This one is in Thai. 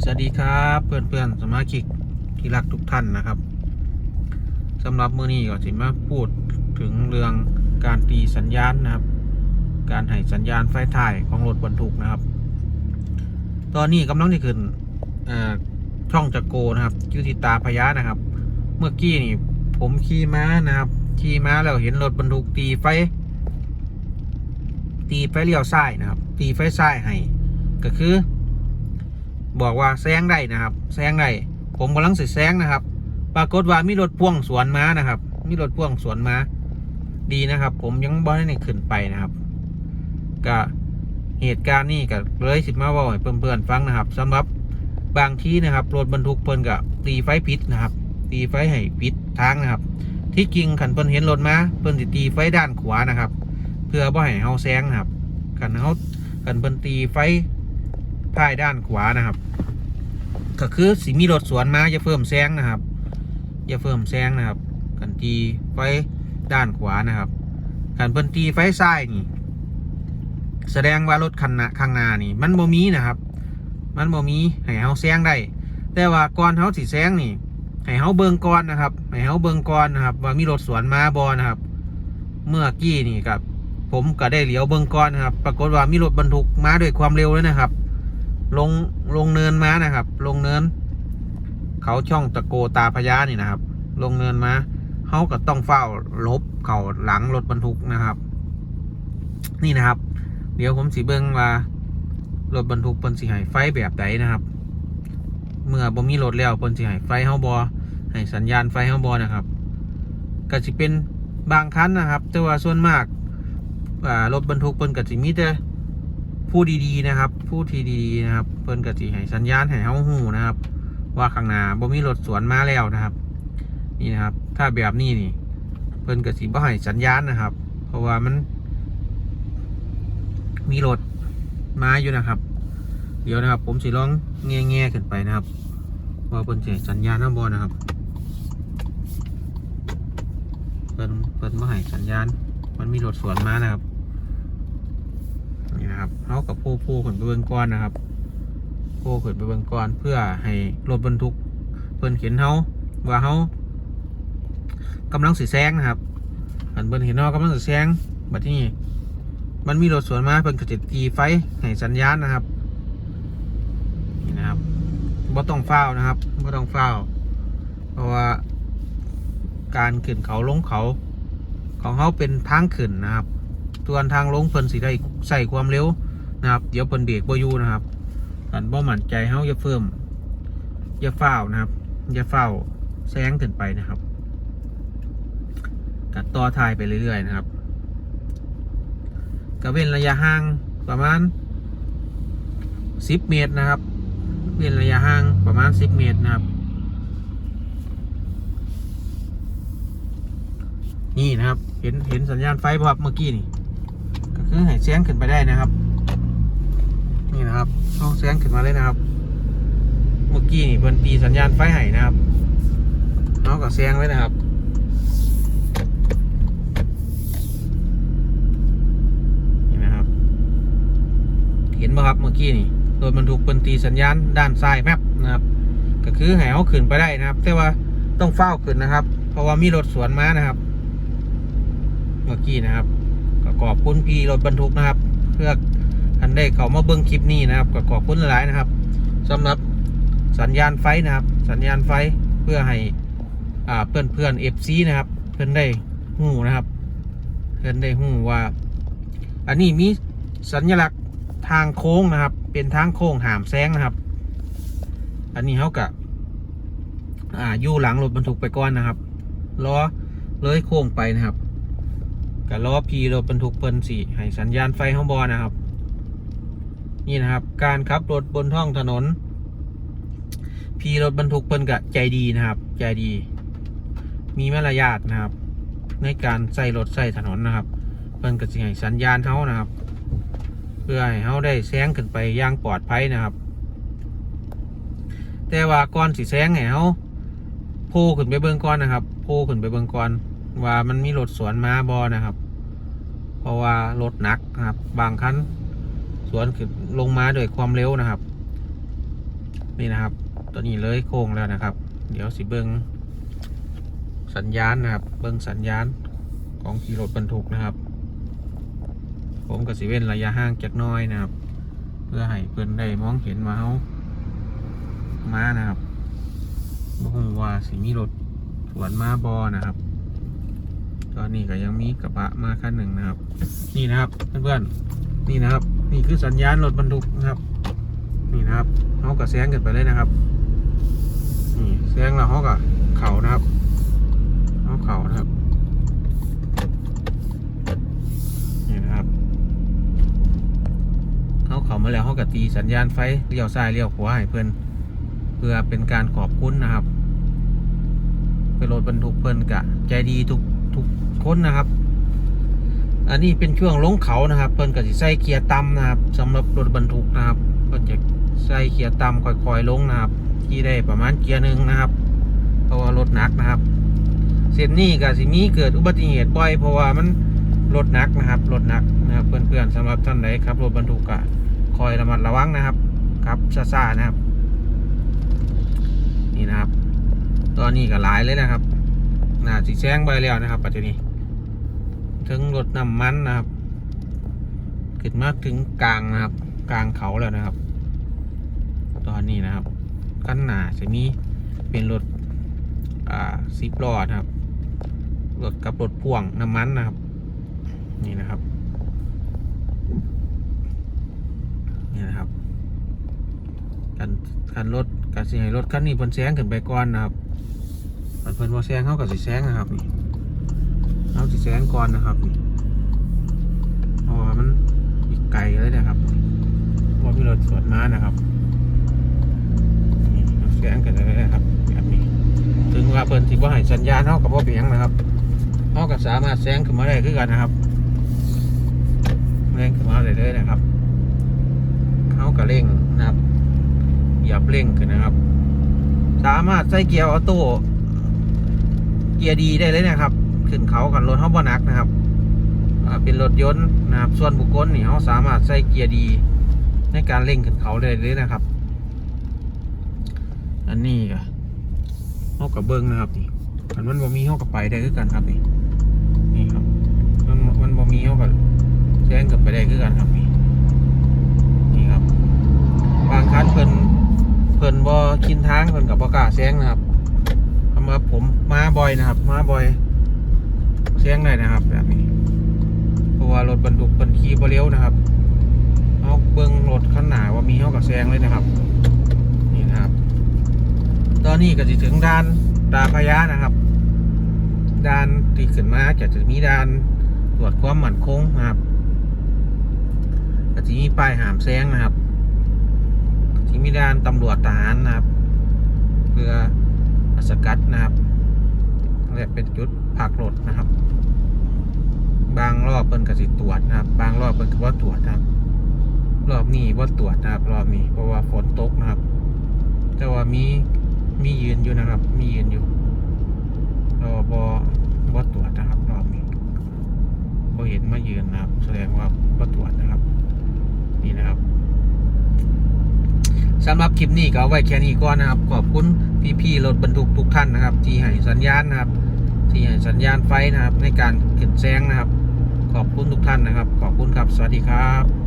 สวัสดีครับเพื่อนๆสมาชิกที่รักทุกท่านนะครับสำหรับมือนี้ก็สิมาพูดถึงเรื่องการตีสัญญาณนะครับ การให้สัญญาณไฟถ่ายของรถบรรทุกนะครับ ตอนนี้กำลังที่ขึ้นเอ่อช่องจักโกนะครับยุติตาพยานะครับ เมื่อกี้นี่ผมขี่ม้านะครับขี่ม้าแล้วเห็นรถบรรทุกตีไฟ ตีไฟเลี้ยวซ้ายนะครับ ตีไฟซ้ายให้ก็คือ บอกว่าแซงได้นะครับแซงได้ผมกำลังสิแซงนะครับ ปรากฏว่ามีรถพ่วงสวนมานะครับ มีรถพ่วงสวนมาดีนะครับ ผมยังบ่ได้ขึ้นไปนะครับก็เหตุการณ์นี้ก็เลยสิมาว่าให้เพื่อนๆฟังนะครับสำหรับบางที่นะครับรถบรรทุกเพิ่นก็ตีไฟผิดนะครับ ตีไฟให้ผิดทางนะครับ ที่จริงขันเพิ่นเห็นรถมาเพิ่นสิตีไฟด้านขวานะครับ เพื่อบ่ให้เฮาแซงนะครับขันเฮาขันเพิ่นตีไฟ ท้ายด้านขวานะครับ ก็คือสิมีรถสวนมาอย่าเพิ่มแซงนะครับ อย่าเพิ่มแซงนะครับ กันตีไฟด้านขวานะครับกันเพิ่นตีไฟซ้ายนี่ แสดงว่ารถคันน้าข้างหน้านี่ มันบ่มีนะครับ มันบ่มีให้เฮาแซงได้ แต่ว่าก่อนเฮาสิแซงนี่ให้เฮาเบิ่งก่อนนะครับให้เฮาเบิ่งก่อนนะครับ ว่ามีรถสวนมาบ่นะครับ เมื่อกี้นี่กับผมก็ได้เหลียวเบิ่งก่อนนะครับ ปรากฏว่ามีรถบรรทุกมาด้วยความเร็วเลยนะครับ ลงลงเนินมานะครับ ลงเนิน เขาช่องตะโกตาพญานี่นะครับ ลงเนินมาเขาก็ต้องเฝ้าลบเขาหลังรถบรรทุกนะครับ นี่นะครับ เดี๋ยวผมสีเบิ้งว่ารถบรรทุกเปิ้นสิให้ไฟแบบใดนะครับ เมื่อบ่มีรถแล้วเปิ้นสิให้ไฟเฮาบ่ให้สัญญาณไฟเฮาบ่นะครับก็สิเป็นบางคันนะครับ แต่ว่าส่วนมากรถบรรทุกเปิ้นก็สิมีแต่ ผู้ดีๆนะครับผู้ที่ดีๆนะครับ เพิ่นก็สิให้สัญญาณให้เฮาฮู้นะครับ ว่าข้างหน้าบ่มีรถสวนมาแล้วนะครับ นี่นะครับ ถ้าแบบนี้นี่ เพิ่นก็สิบ่ให้สัญญาณนะครับ เพราะว่ามัน มีรถมาอยู่นะครับ เดี๋ยวนะครับ ผมสิลองแง่ๆขึ้นไปนะครับ ว่าเพิ่นสิให้สัญญาณเฮาบ่นะครับเพิ่นเพิ่นบ่ให้สัญญาณ มันมีรถสวนมานะครับ นะครับเขากับผู้ผู้ขนไปเบื้งก้อนนะครับผู้ขนไปเบื้งก้อนเพื่อให้รถบรรทุกเพิ่นเห็นเขาว่าเขากำลังสีแซงนะครับอันเพิ่นเห็นเขากำลังสีแซงแบบนี่มันมีรถสวนมาเพิ่นก็จะตีไฟให้สัญญาณนะครับนี่นะครับบ่ต้องเฝ้านะครับบ่ต้องเฝ้า เพราะว่าการขึ้นเขาลงเขาของเขาเป็นทางขึ้นนะครับ ส่วนทางลงเพิ่นสิได้ใส่ความเร็วนะครับเดี๋ยวเพิ่นเบรกบ่อยู่นะครับอันบ่มั่นใจเฮาอย่าเพิ่มอย่าเฝ้านะครับอย่าเฝ้าแซงขึ้นไปนะครับ กัดต่อทายไปเรื่อยๆนะครับก็เว้นระยะห่างประมาณ 10 เมตรนะครับ เว้นระยะห่างประมาณ 10 เมตรนะครับนี่นะครับ เห็น เห็นสัญญาณไฟป่ะครับเมื่อกี้นี่ ก็คือให้แซงขึ้นไปได้นะครับ นี่นะครับเอาแซงขึ้นมาเลยนะครับ เมื่อกี้นี่เพิ่นตีสัญญาณไฟให้นะครับเอากับแซงเลยนะครับนี่นะครับ เห็นป่ะครับเมื่อกี้นี่รถบรรทุกเพิ่นตีสัญญาณด้านซ้ายแมปนะครับ ก็คือให้เอาขึ้นไปได้นะครับ แต่ว่าต้องเฝ้าขึ้นนะครับ เพราะว่ามีรถสวนมานะครับ เมื่อกี้นะครับ ขอบคุณพี่รถบรรทุกนะครับ เพื่อทันได้เขามาเบิ้งคลิปนี้นะครับก็ขอบคุณหลายๆนะครับสำหรับสัญญาณไฟนะครับ สัญญาณไฟเพื่อให้อ่าเพื่อนเพื่อนเอฟซีนะครับ เพื่อนได้หูนะครับ เพื่อนได้หูว่า อันนี้มีสัญลักษณ์ทางโค้งนะครับ เป็นทางโค้งหามแซงนะครับ อันนี้เขากะอ่าอยู่หลังรถบรรทุกไปก่อนนะครับล้อเลยโค้งไปนะครับ กับล้อพีรถบรรทุกเปิ้นสี่ให้สัญญาณไฟข้างบนนะครับ นี่นะครับการขับรถบนท้องถนน พีรถบรรทุกเปิ้นกะใจดีนะครับ ใจดี มีมารยาทนะครับ ในการใส่รถใส่ถนนนะครับเปิ้นก็สิให้สัญญาณเขานะครับ เพื่อให้เขาได้แซงขึ้นไปอย่างปลอดภัยนะครับ แต่ว่าก่อนสิแซงให้เขาโผล่ขึ้นไปเบื้องก่อนนะครับโผล่ขึ้นไปเบื้องก่อน ว่ามันมีรถสวนมาบอนะครับ เพราะว่ารถหนักนะครับ บางคันสวนขึ้นลงมาด้วยความเร็วนะครับ นี่นะครับตัวนี้เลยโค้งแล้วนะครับ เดี๋ยวสิเบิงสัญญาณนะครับ เบิงสัญญาณของขี่รถบรรทุกนะครับ ผมกับสิเว้นระยะห่างจากน้อยนะครับ เพื่อให้เพื่อนได้มองเห็นว่าเขามานะครับบ่ฮู้ว่าสิมีรถสวนมาบอนะครับ ตอนนี้ก็ยังมีกระบะมาคันหนึ่งนะครับ นี่นะครับเพื่อนๆนี่นะครับ นี่คือสัญญาณรถบรรทุกนะครับ นี่นะครับเขาก็แซงกันไปเลยนะครับนี่แซงแล้วเขาก็เข่านะครับเขาเข่านะครับนี่นะครับเขาเข่ามาแล้วเขาก็ตีสัญญาณไฟเลี้ยวซ้ายเลี้ยวขวาให้เพื่อนเพื่อเป็นการขอบคุณนะครับเป็นรถบรรทุกเพื่อนกะใจดีทุกทุก คนนะครับ อันนี้เป็นช่วงลงเขานะครับ เพิ่นก็สิใส่เกียร์ต่ำนะครับสำหรับรถบรรทุกนะครับก็จะใส่เกียร์ต่ำค่อยๆลงนะครับที่ได้ประมาณเกียร์หนึ่งนะครับ เพราะว่ารถหนักนะครับ เส้นนี้ก็สิมีเกิดอุบัติเหตุบ่อยเพราะว่ามันรถหนักนะครับรถหนักนะครับ เพื่อนๆสำหรับท่านใดครับรถบรรทุกก็คอยระมัดระวังนะครับครับซ่าๆนะครับ นี่นะครับ ตอนนี้ก็หลายเลยนะครับน่าสิแซงไปแล้วนะครับปัจจุบันนี้ ถึงรถน้ำมันนะครับ ขึ้นมาถึงกลางนะครับ กลางเขาแล้วนะครับ ตอนนี้นะครับขั้นหนาจะมีเป็นรถอ่าสิบล้อนะครับรถกับรถพ่วงน้ำมันนะครับ นี่นะครับนี่นะครับคันคันรถกับสิให้รถคันนี้เพิ่นแซงขึ้นไปก่อนนะครับคันเพิ่นว่าแซงเขากับสิแซงนะครับนี่ เอาสิแสงก่อนนะครับนี่เพราะว่ามันอีกไกลเลยนะครับว่ามีรถสวนมานะครับนี่แสงกันเลยนะครับแบบนี้ถึงว่าเพิ่นสิว่าให้สัญญาณเท่ากับว่าเบียงนะครับเท่ากับสามารถแสงขึ้นมาได้คือกันนะครับแสงขึ้นมาได้เลยนะครับเขากับเร่งนะครับเหยียบเร่งขึ้นนะครับ สามารถใส่เกียร์ออโต้เกียร์ดีได้เลยนะครับ ขึ้นเขากับรถเฮาบ่หนักนะครับเป็นรถยนต์นะครับ ส่วนบุคคลนี่เขาสามารถใส่เกียร์ดี ในการเร่งขึ้นเขาได้เลยนะครับ อันนี้ก็เฮากับเบิ้งนะครับนี่อันมันบ่มีเฮากับไปได้คือกันครับนี่นี่ครับมันมันบ่มีเฮากับแจ้งกับไปได้คือกันครับนี่นี่ครับ บางครั้งเพิ่นเพิ่นบ่ชินทางเพิ่นกับบ่กล้าแซงนะครับสำหรับผมมาบ่อยนะครับ มาบ่อย เสียงได้นะครับ แบบนี้ เพราะว่ารถบรรทุกบรรขี่บ่เร็วนะครับเอาเบิ้งรถข้างหน้าว่ามีเท่ากับแซงเลยนะครับ นี่นะครับ ตอนนี้ก็จะถึงด่านตาพยานะครับด่านที่ขึ้นมาจะจะมีด่านตรวจความมั่นคงนะครับก็จะมีป้ายหามแซงนะครับที่มีด่านตำรวจทหารนะครับเพื่อสกัดนะครับและเป็นจุด พักรถนะครับ บางรอบเปิ้นก็สิตรวจนะครับ บางรอบเปิ้นก็ว่าตรวจนะครับ รอบนี้ว่าตรวจนะครับ รอบนี้เพราะว่าฝนตกนะครับ แต่ว่ามีมียืนอยู่นะครับ มียืนอยู่รอบอว่าตรวจนะครับ รอบนี้พอเห็นมายืนนะครับ แสดงว่าว่าตรวจนะครับ นี่นะครับสำหรับคลิปนี้ก็เอาไว้แค่นี้ก่อนนะครับ ขอบคุณพี่ๆรถบรรทุกทุกท่านนะครับ ที่ให้สัญญาณนะครับ ที่ให้สัญญาณไฟนะครับ ในการขึ้นแซงนะครับ ขอบคุณทุกท่านนะครับ ขอบคุณครับ สวัสดีครับ